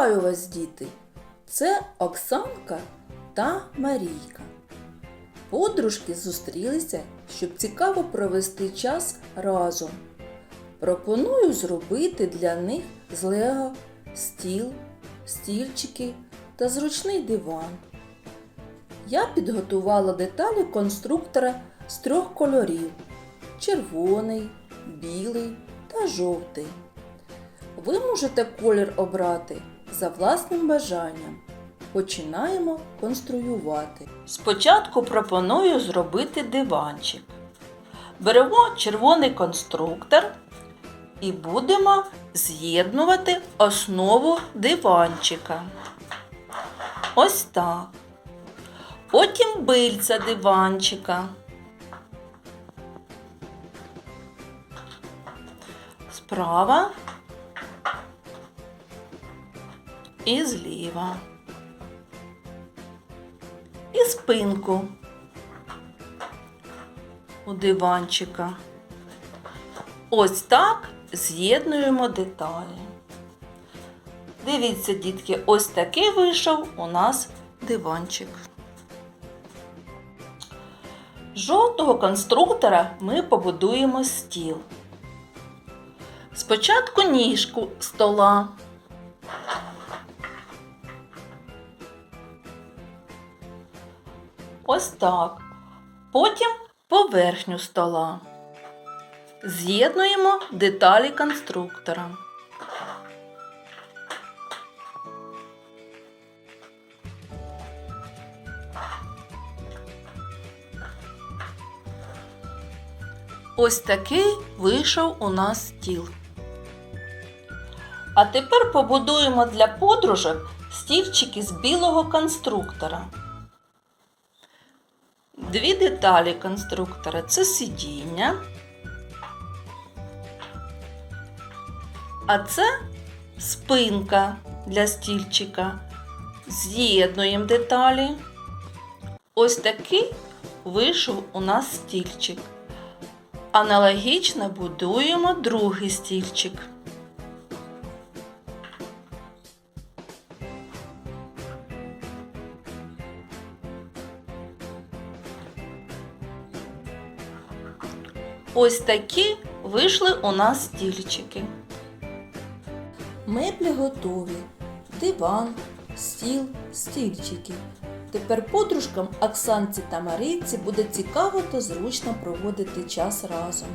Вітаю вас, діти! Це Оксанка та Марійка. Подружки зустрілися, щоб цікаво провести час разом. Пропоную зробити для них з Лего стіл, стільчики та зручний диван. Я підготувала деталі конструктора з трьох кольорів: червоний, білий та жовтий. Ви можете колір обрати за власним бажанням. Починаємо конструювати. Спочатку пропоную зробити диванчик. Беремо червоний конструктор і будемо з'єднувати основу диванчика. Ось так. Потім бильця диванчика. Справа і зліва. І спинку у диванчика. Ось так з'єднуємо деталі. Дивіться, дітки, ось такий вийшов у нас диванчик. Жовтого конструктора ми побудуємо стіл. Спочатку ніжку стола. Ось так. Потім поверхню стола. З'єднуємо деталі конструктора. Ось такий вийшов у нас стіл. А тепер побудуємо для подружок стільчики з білого конструктора. Дві деталі конструктора це сидіння. А це спинка для стільчика. З'єднуємо деталі. Ось такий вийшов у нас стільчик. Аналогічно будуємо другий стільчик. Ось такі вийшли у нас стільчики. Меблі готові. Диван, стіл, стільчики. Тепер подружкам Оксанці та Марійці буде цікаво та зручно проводити час разом.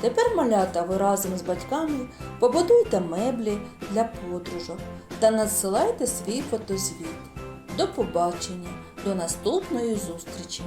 Тепер, малята, ви разом з батьками побудуйте меблі для подружок та надсилайте свій фотозвіт. До побачення, до наступної зустрічі!